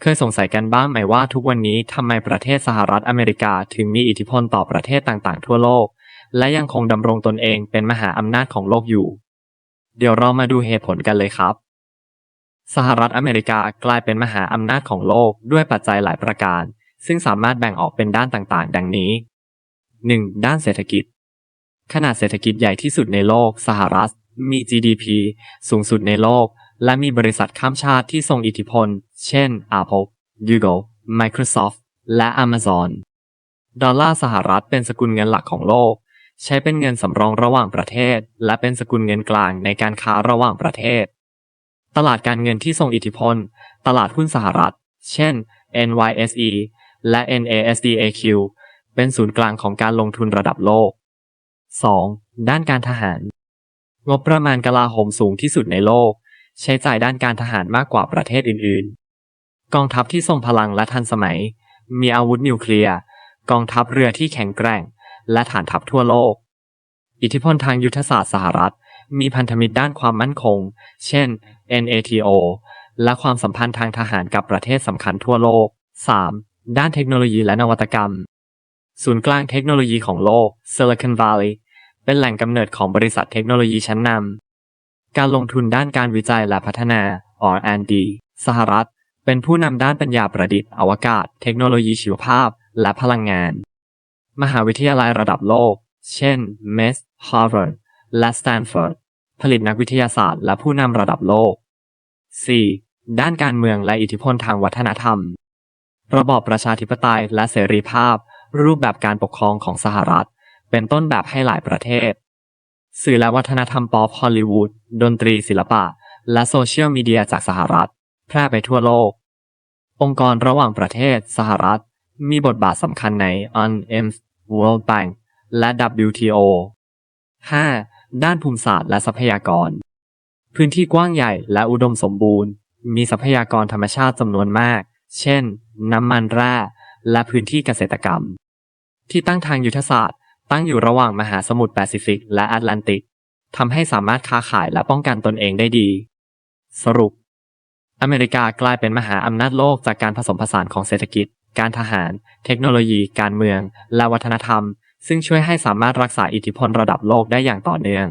เคยสงสัยกันบ้างไหมว่าทุกวันนี้ทำไมประเทศสหรัฐอเมริกาถึงมีอิทธิพลต่อประเทศต่างๆ ทั่วโลก และยังคงดำรงตนเองเป็นมหาอำนาจของโลกอยู่ เดี๋ยวเรามาดูเหตุผลกันเลยครับ สหรัฐอเมริกากลายเป็นมหาอำนาจของโลกด้วยปัจจัยหลายประการ ซึ่งสามารถแบ่งออกเป็นด้านต่างๆ ดังนี้ 1. ด้านเศรษฐกิจ ขนาดเศรษฐกิจใหญ่ที่สุดในโลก สหรัฐมี GDP สูงสุดในโลก และมีบริษัทข้ามชาติที่ทรงอิทธิพล เช่น Apple, Google, Microsoft และ Amazon ดอลลาร์สหรัฐเป็นสกุลเงินหลักของโลก ใช้เป็นเงินสำรองระหว่างประเทศ และเป็นสกุลเงินกลางในการค้าระหว่างประเทศ ตลาดการเงินที่ทรงอิทธิพล ตลาดหุ้นสหรัฐ เช่น NYSE และ NASDAQ เป็นศูนย์กลางของการลงทุนระดับโลก 2. ด้านการทหาร งบประมาณกลาโหมสูงที่สุดในโลก ใช้จ่ายด้านการทหารมากกว่าประเทศอื่นๆ กองทัพที่ทรงพลังและทันสมัย มีอาวุธนิวเคลียร์ กองทัพเรือที่แข็งแกร่ง และฐานทัพทั่วโลก อิทธิพลทางยุทธศาสตร์สหรัฐ มีพันธมิตรด้านความมั่นคง เช่น NATO และความสัมพันธ์ทางทหารกับประเทศสำคัญทั่วโลก 3. ด้านเทคโนโลยีและนวัตกรรม ศูนย์กลางเทคโนโลยีของโลก Silicon Valley เป็นแหล่งกำเนิดของบริษัทเทคโนโลยีชั้นนำ การลงทุนด้านการวิจัยและพัฒนา R&D สหรัฐ เป็นผู้นำด้านปัญญาประดิษฐ์ อวกาศ เทคโนโลยีชีวภาพ และพลังงาน มหาวิทยาลัยระดับโลก เช่น MES Harvard และ Stanford ผลิตนักวิทยาศาสตร์และผู้นำระดับโลก 4. ด้านการเมืองและอิทธิพลทางวัฒนธรรม ระบอบประชาธิปไตยและเสรีภาพ รูปแบบการปกครองของสหรัฐ เป็นต้นแบบให้หลายประเทศ สื่อและวัฒนธรรมป๊อปฮอลลีวูดดนตรีศิลปะ และโซเชียลมีเดียจากสหรัฐ แพร่ไปทั่วโลก องค์กรระหว่างประเทศสหรัฐ มีบทบาทสำคัญใน UNMS World Bank และ WTO 5. ด้านภูมิศาสตร์และทรัพยากร พื้นที่กว้างใหญ่และอุดมสมบูรณ์ มีทรัพยากรธรรมชาติจำนวนมาก เช่น น้ำมันแร่ และพื้นที่เกษตรกรรม ที่ตั้งทางยุทธศาสตร์ ตั้งอยู่ระหว่างมหาสมุทรแปซิฟิกและแอตแลนติกทำให้สามารถค้าขายและป้องกันตนเองได้ดี สรุป อเมริกากลายเป็นมหาอำนาจโลกจากการผสมผสานของเศรษฐกิจ การทหาร เทคโนโลยี การเมือง และวัฒนธรรม ซึ่งช่วยให้สามารถรักษาอิทธิพลระดับโลกได้อย่างต่อเนื่อง